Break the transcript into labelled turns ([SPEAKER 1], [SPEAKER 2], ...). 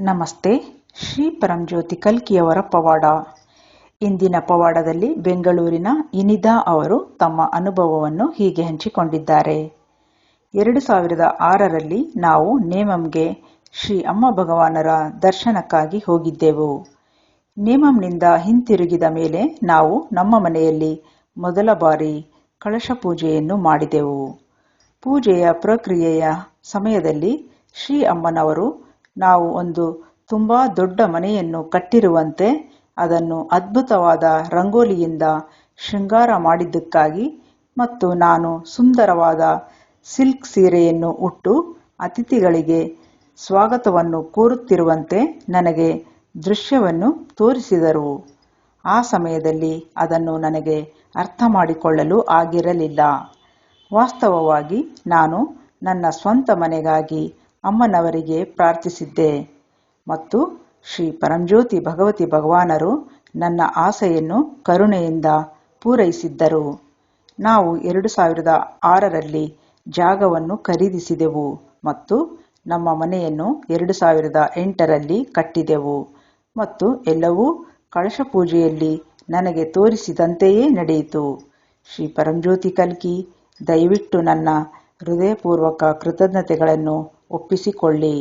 [SPEAKER 1] ನಮಸ್ತೆ, ಶ್ರೀ ಪರಂಜ್ಯೋತಿ ಕಲ್ಕಿಯವರ ಪವಾಡ. ಇಂದಿನ ಪವಾಡದಲ್ಲಿ ಬೆಂಗಳೂರಿನ ಇನಿದಾ ಅವರು ತಮ್ಮ ಅನುಭವವನ್ನು ಹೀಗೆ ಹಂಚಿಕೊಂಡಿದ್ದಾರೆ. ಎರಡು ಸಾವಿರದ ಆರರಲ್ಲಿ ನಾವು ನೇಮಂಗೆ ಶ್ರೀ ಅಮ್ಮ ಭಗವಾನರ ದರ್ಶನಕ್ಕಾಗಿ ಹೋಗಿದ್ದೆವು. ನೇಮಂನಿಂದ ಹಿಂತಿರುಗಿದ ಮೇಲೆ ನಾವು ನಮ್ಮ ಮನೆಯಲ್ಲಿ ಮೊದಲ ಬಾರಿ ಕಳಶ ಪೂಜೆಯನ್ನು ಮಾಡಿದೆವು. ಪೂಜೆಯ ಪ್ರಕ್ರಿಯೆಯ ಸಮಯದಲ್ಲಿ ಶ್ರೀ ಅಮ್ಮನವರು ನಾವು ಒಂದು ತುಂಬಾ ದೊಡ್ಡ ಮನೆಯನ್ನು ಕಟ್ಟಿರುವಂತೆ ಅದನ್ನು ಅದ್ಭುತವಾದ ರಂಗೋಲಿಯಿಂದ ಶೃಂಗಾರ ಮಾಡಿದ್ದಕ್ಕಾಗಿ ಮತ್ತು ನಾನು ಸುಂದರವಾದ ಸಿಲ್ಕ್ ಸೀರೆಯನ್ನು ಉಟ್ಟು ಅತಿಥಿಗಳಿಗೆ ಸ್ವಾಗತವನ್ನು ಕೋರುತ್ತಿರುವಂತೆ ನನಗೆ ದೃಶ್ಯವನ್ನು ತೋರಿಸಿದರು. ಆ ಸಮಯದಲ್ಲಿ ಅದನ್ನು ನನಗೆ ಅರ್ಥ ಮಾಡಿಕೊಳ್ಳಲು ಆಗಿರಲಿಲ್ಲ. ವಾಸ್ತವವಾಗಿ ನಾನು ನನ್ನ ಸ್ವಂತ ಮನೆಗಾಗಿ ಅಮ್ಮನವರಿಗೆ ಪ್ರಾರ್ಥಿಸಿದ್ದೆ. ಮತ್ತು ಶ್ರೀ ಪರಂಜ್ಯೋತಿ ಭಗವತಿ ಭಗವಾನರು ನನ್ನ ಆಸೆಯನ್ನು ಕರುಣೆಯಿಂದ ಪೂರೈಸಿದ್ದರು. ನಾವು ಎರಡು ಸಾವಿರದ ಆರರಲ್ಲಿ ಜಾಗವನ್ನು ಖರೀದಿಸಿದೆವು ಮತ್ತು ನಮ್ಮ ಮನೆಯನ್ನು ಎರಡು ಸಾವಿರದ ಎಂಟರಲ್ಲಿ ಕಟ್ಟಿದೆವು ಮತ್ತು ಎಲ್ಲವೂ ಕಳಶ ಪೂಜೆಯಲ್ಲಿ ನನಗೆ ತೋರಿಸಿದಂತೆಯೇ ನಡೆಯಿತು. ಶ್ರೀ ಪರಂಜ್ಯೋತಿ ಕಲ್ಕಿ, ದಯವಿಟ್ಟು ನನ್ನ ಹೃದಯಪೂರ್ವಕ ಕೃತಜ್ಞತೆಗಳನ್ನು ಒಪ್ಪಿಸಿಕೊಳ್ಳಿ.